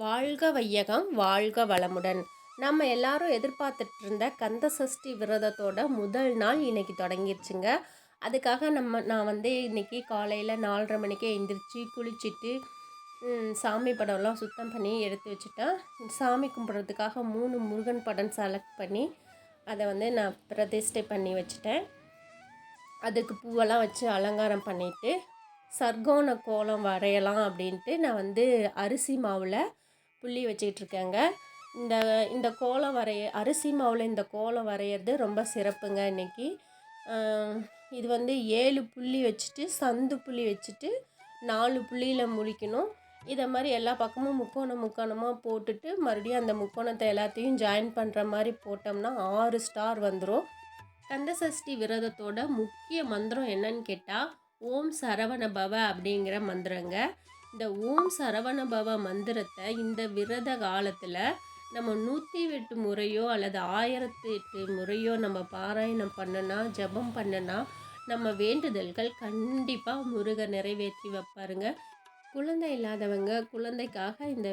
வாழ்க வையகம் வாழ்க வளமுடன். நம்ம எல்லாரும் எதிர்பார்த்துட்டு இருந்த கந்த சஷ்டி விரதத்தோட முதல் நாள் இன்னைக்கு தொடங்கிருச்சுங்க. அதுக்காக நம்ம நான் வந்து இன்னைக்கு காலையில் நாலரை மணிக்கே எழுந்திரிச்சு குளிச்சுட்டு சாமி படம்லாம் சுத்தம் பண்ணி எடுத்து வச்சுட்டேன். சாமி கும்பிட்றதுக்காக மூணு முருகன் படம் செலக்ட் பண்ணி அதை வந்து நான் பிரதிஷ்டை பண்ணி வச்சுட்டேன். அதுக்கு பூவெல்லாம் வச்சு அலங்காரம் பண்ணிவிட்டு சர்க்கோண கோலம் வரையலாம் அப்படின்ட்டு நான் வந்து அரிசி மாவில் புள்ளி வச்சுக்கிட்டு இருக்கேங்க இந்த இந்த கோலம் வரைய அரிசி மாவில் இந்த கோலம் வரைகிறது ரொம்ப சிறப்புங்க இன்னைக்கு. இது வந்து ஏழு புள்ளி வச்சுட்டு சந்து புள்ளி வச்சுட்டு நாலு புள்ளியில் முடிக்கணும். இதை மாதிரி எல்லா பக்கமும் முக்கோணம் முக்கோணமாக போட்டுட்டு மறுபடியும் அந்த முக்கோணத்தை எல்லாத்தையும் ஜாயின் பண்ணுற மாதிரி போட்டோம்னா ஆறு ஸ்டார் வந்துடும் கந்தசஷ்டி விரதத்தோட முக்கிய மந்திரம் என்னன்னு கேட்டால் ஓம் சரவண பவ அப்படிங்கிற மந்திரங்க. இந்த ஓம் சரவண பவ மந்திரத்தை இந்த விரத காலத்தில் நம்ம நூற்றி எட்டு முறையோ அல்லது ஆயிரத்தி எட்டு முறையோ நம்ம பாராயணம் பண்ணனா ஜெபம் பண்ணனா நம்ம வேண்டுதல்கள் கண்டிப்பாக முருகை நிறைவேற்றி வைப்பாருங்க. குழந்தை இல்லாதவங்க குழந்தைக்காக இந்த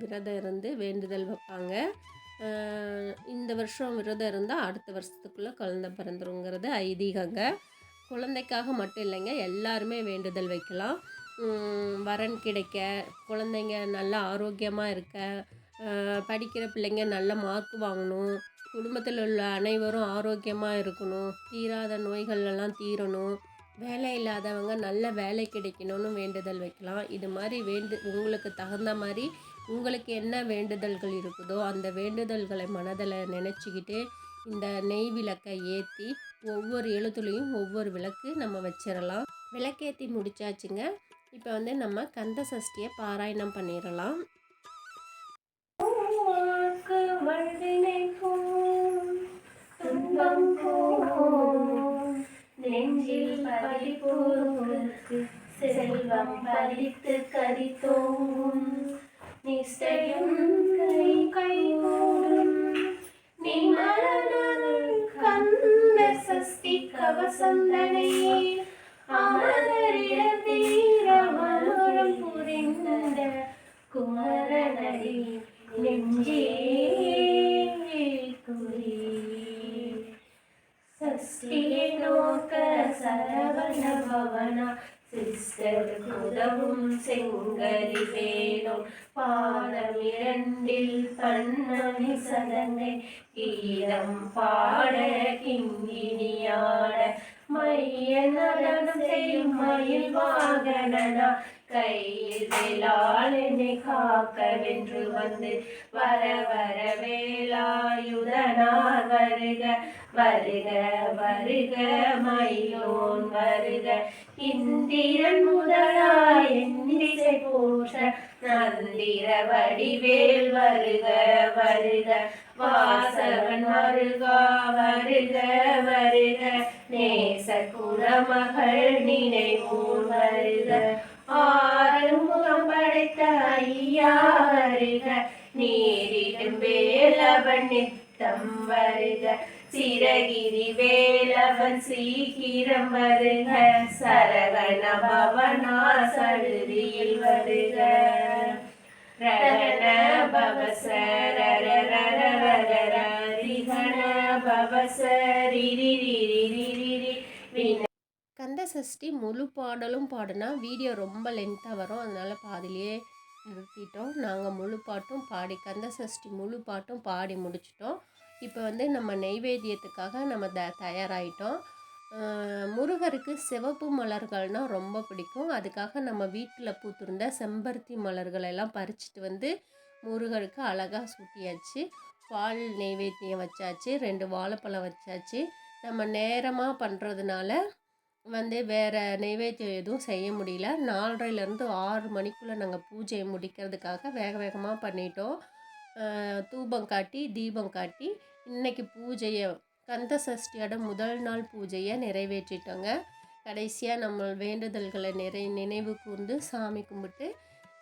விரதம் இருந்து வேண்டுதல் வைப்பாங்க. இந்த வருஷம் விரதம் இருந்தால் அடுத்த வருஷத்துக்குள்ளே குழந்தை பிறந்துருங்கிறது ஐதீகங்க. குழந்தைக்காக மட்டும் இல்லைங்க எல்லாருமே வேண்டுதல் வைக்கலாம். வரன் கிடைக்க குழந்தைங்க நல்லா ஆரோக்கியமாக இருக்க படிக்கிற பிள்ளைங்க நல்ல மார்க் வாங்கணும் குடும்பத்தில் உள்ள அனைவரும் ஆரோக்கியமாக இருக்கணும் தீராத நோய்கள் எல்லாம் தீரணும் வேலை இல்லாதவங்க நல்ல வேலை கிடைக்கணும்னு வேண்டுதல் வைக்கலாம். இது மாதிரி வேண்டு உங்களுக்கு தகுந்த மாதிரி உங்களுக்கு என்ன வேண்டுதல்கள் இருக்குதோ அந்த வேண்டுதல்களை மனதில் நினச்சிக்கிட்டு இந்த நெய் விளக்கை ஏற்றி ஒவ்வொரு எழுத்துலையும் ஒவ்வொரு விளக்கு நம்ம வச்சிடலாம் விளக்கேற்றி முடிச்சாச்சுங்க. இப்போ வந்து நம்ம கந்த சஷ்டியை பாராயணம் பண்ணிடலாம். நெஞ்சில் பதிப்போருக்கு செல்வம் பறித்து கரித்தோம். நிஷ்டையும் கை கைகூடும் நீ மரணம் கந்த சஷ்டி கவசந்தனையே മരണനടി നെഞ്ചേ കുറി സൃഷ്ടിയെ നോക്ക സരവണ ഭവന സിസ്റ്റർക്കുതവും സെങ്കരി വേണം പാടമിരണ്ടിൽ കണ്ണണി സദനെ ഗീതം പാട കിങ്ങിനിയാട് മയ്യ നടന மயில் வாகனனா கையில் வேளாள் என்னை காக்க வென்று வந்து வர வர வேலாயுதனார் வருக வருக வருக மயிலோன் வருக. இந்திரன் முதலாய் எந்திசை போற்ற நந்திர வடிவேல் வருக வருக. வாசவன் வருகா வருக. வருக நேச குலமகள் நினைவூர் வருக ஆறு படைத்த ஐயா வருக. நீரிடும் வேலவன் நித்தம் வருக. சிறகிரி வேலவன் சீக்கிரம் வருக. சரவண பவனா சடுதியில் வருக. ரகண பவசர கந்த சஷ்டி முழு பாடலும் பாடினா வீடியோ ரொம்ப லென்த்தாக வரும். அதனால பாதிலேயே நிறுத்திட்டோம். நாங்கள் முழு பாட்டும் பாடி கந்த சஷ்டி முழு பாட்டும் பாடி முடிச்சிட்டோம். இப்போ வந்து நம்ம நெய்வேத்தியத்துக்காக நம்ம த தயாராகிட்டோம் முருகருக்கு சிவப்பு மலர்கள்னால் ரொம்ப பிடிக்கும். அதுக்காக நம்ம வீட்டில் பூத்திருந்த செம்பருத்தி மலர்கள் எல்லாம் பறிச்சிட்டு வந்து முருகருக்கு அழகாக சூட்டியாச்சு. பால் நெய்வேத்தியம் வச்சாச்சு ரெண்டு வாழைப்பழம் வச்சாச்சு. நம்ம நேரமாக பண்ணுறதுனால வந்து வேறு நெய்வேத்தியம் எதுவும் செய்ய முடியல. நாலரைலேருந்து ஆறு மணிக்குள்ளே நாங்கள் பூஜையை முடிக்கிறதுக்காக வேக வேகமாக பண்ணிட்டோம். தூபம் காட்டி தீபம் காட்டி இன்றைக்கி பூஜையை கந்த சஷ்டியோட முதல் நாள் பூஜையை நிறைவேற்றிட்டோங்க. கடைசியாக நம்ம வேண்டுதல்களை நிறை நினைவு கூர்ந்து சாமி கும்பிட்டு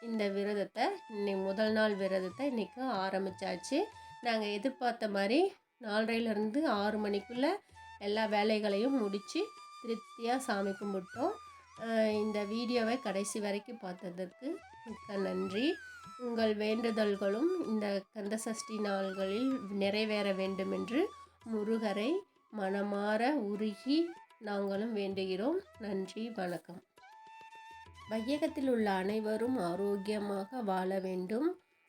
இந்த விரதத்தை இன்னைக்கு முதல் நாள் விரதத்தை இன்றைக்கி ஆரம்பித்தாச்சு நாங்கள் எதிர்பார்த்த மாதிரி நாலரையிலேருந்து ஆறு மணிக்குள்ளே எல்லா வேலைகளையும் முடித்து திருப்தியாக சாமி கும்பிட்டோம். இந்த வீடியோவை கடைசி வரைக்கும் பார்த்ததற்கு மிக்க நன்றி. உங்கள் வேண்டுதல்களும் இந்த கந்தசஷ்டி நாள்களில் நிறைவேற வேண்டுமென்று முருகரை மனமாற உருகி நாங்களும் வேண்டுகிறோம். நன்றி வணக்கம். வையகத்தில் உள்ள அனைவரும் ஆரோக்கியமாக வாழ வேண்டும்.